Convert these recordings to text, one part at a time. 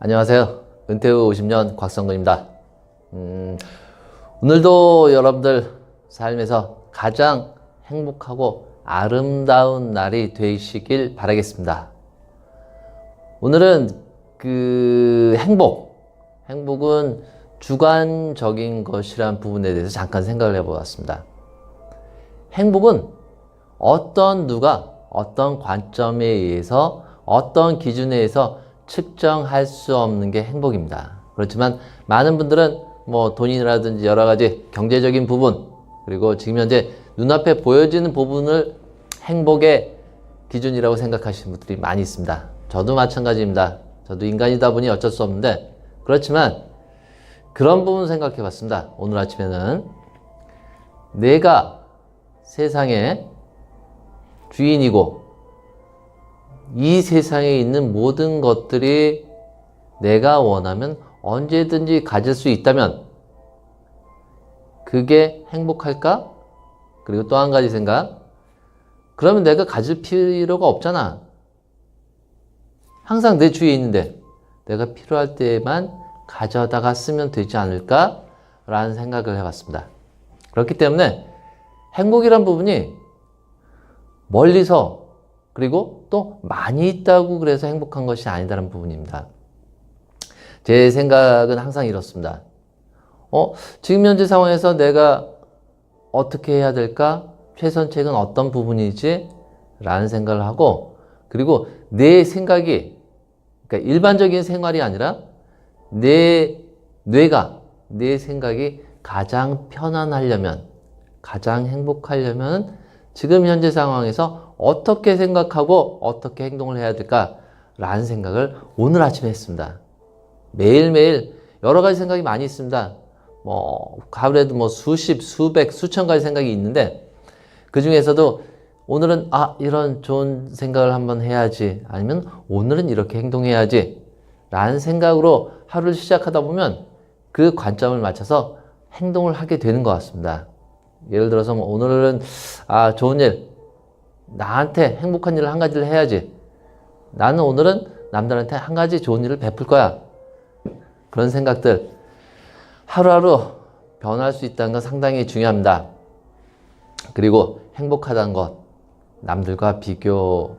안녕하세요. 은퇴 후 50년 곽성근입니다. 음, 오늘도 여러분들 삶에서 가장 행복하고 아름다운 날이 되시길 바라겠습니다. 오늘은 그 행복, 행복은 주관적인 것이란 부분에 대해서 잠깐 생각을 해보았습니다. 행복은 어떤 누가 어떤 관점에 의해서 어떤 기준에 의해서 측정할 수 없는 게 행복입니다. 그렇지만 많은 분들은 뭐 돈이라든지 여러 가지 경제적인 부분 그리고 지금 현재 눈앞에 보여지는 부분을 행복의 기준이라고 생각하시는 분들이 많이 있습니다. 저도 마찬가지입니다. 저도 인간이다 보니 어쩔 수 없는데 그렇지만 그런 부분 생각해 봤습니다. 오늘 아침에는 내가 세상의 주인이고 이 세상에 있는 모든 것들이 내가 원하면 언제든지 가질 수 있다면 그게 행복할까? 그리고 또 한 가지 생각. 그러면 내가 가질 필요가 없잖아. 항상 내 주위에 있는데 내가 필요할 때만 가져다가 쓰면 되지 않을까? 라는 생각을 해봤습니다. 그렇기 때문에 행복이란 부분이 멀리서 그리고 또 많이 있다고 그래서 행복한 것이 아니다는 부분입니다. 제 생각은 항상 이렇습니다. 어, 지금 현재 상황에서 내가 어떻게 해야 될까? 최선책은 어떤 부분이지? 라는 생각을 하고, 그리고 내 생각이, 그러니까 일반적인 생활이 아니라 내 뇌가, 내 생각이 가장 편안하려면, 가장 행복하려면 지금 현재 상황에서 어떻게 생각하고 어떻게 행동을 해야 될까라는 생각을 오늘 아침에 했습니다. 매일매일 여러 가지 생각이 많이 있습니다. 뭐, 하루에도 뭐 수십, 수백, 수천 가지 생각이 있는데 그 중에서도 오늘은 아, 이런 좋은 생각을 한번 해야지. 아니면 오늘은 이렇게 행동해야지. 라는 생각으로 하루를 시작하다 보면 그 관점을 맞춰서 행동을 하게 되는 것 같습니다. 예를 들어서 뭐 오늘은 아 좋은 일 나한테 행복한 일을 한 가지를 해야지. 나는 오늘은 남들한테 한 가지 좋은 일을 베풀 거야. 그런 생각들. 하루하루 변할 수 있다는 건 상당히 중요합니다. 그리고 행복하다는 것 남들과 비교하되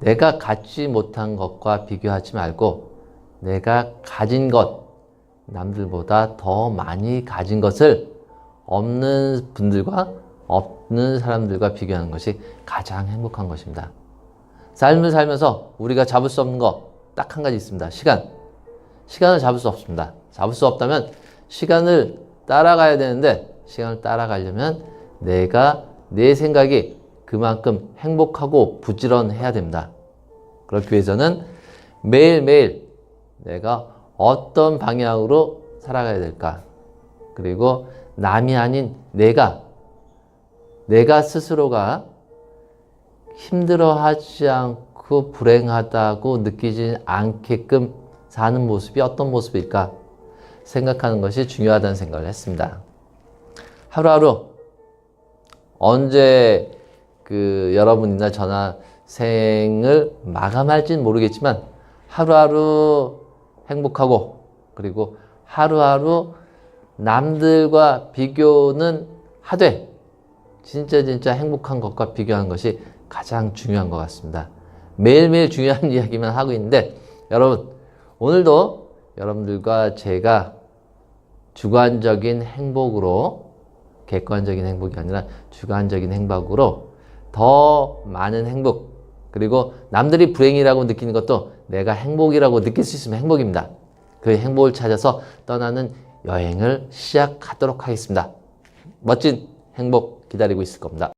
내가 갖지 못한 것과 비교하지 말고 내가 가진 것 남들보다 더 많이 가진 것을 없는 분들과 없는 사람들과 비교하는 것이 가장 행복한 것입니다. 삶을 살면서 우리가 잡을 수 없는 거 딱 한 가지 있습니다. 시간. 시간을 잡을 수 없습니다. 잡을 수 없다면 시간을 따라가야 되는데 시간을 따라가려면 내가 내 생각이 그만큼 행복하고 부지런해야 됩니다. 그렇기 위해서는 매일매일 내가 어떤 방향으로 살아가야 될까? 그리고 남이 아닌 내가, 내가 스스로가 힘들어하지 않고 불행하다고 느끼지 않게끔 사는 모습이 어떤 모습일까? 생각하는 것이 중요하다는 생각을 했습니다. 하루하루 언제 그 여러분이나 저나 생을 마감할지는 모르겠지만 하루하루 행복하고 그리고 하루하루 남들과 비교는 하되 진짜 진짜 행복한 것과 비교하는 것이 가장 중요한 것 같습니다. 매일매일 중요한 이야기만 하고 있는데 여러분 오늘도 여러분들과 제가 주관적인 행복으로 객관적인 행복이 아니라 주관적인 행복으로 더 많은 행복 그리고 남들이 불행이라고 느끼는 것도 내가 행복이라고 느낄 수 있으면 행복입니다. 그 행복을 찾아서 떠나는 여행을 시작하도록 하겠습니다. 멋진 행복 기다리고 있을 겁니다.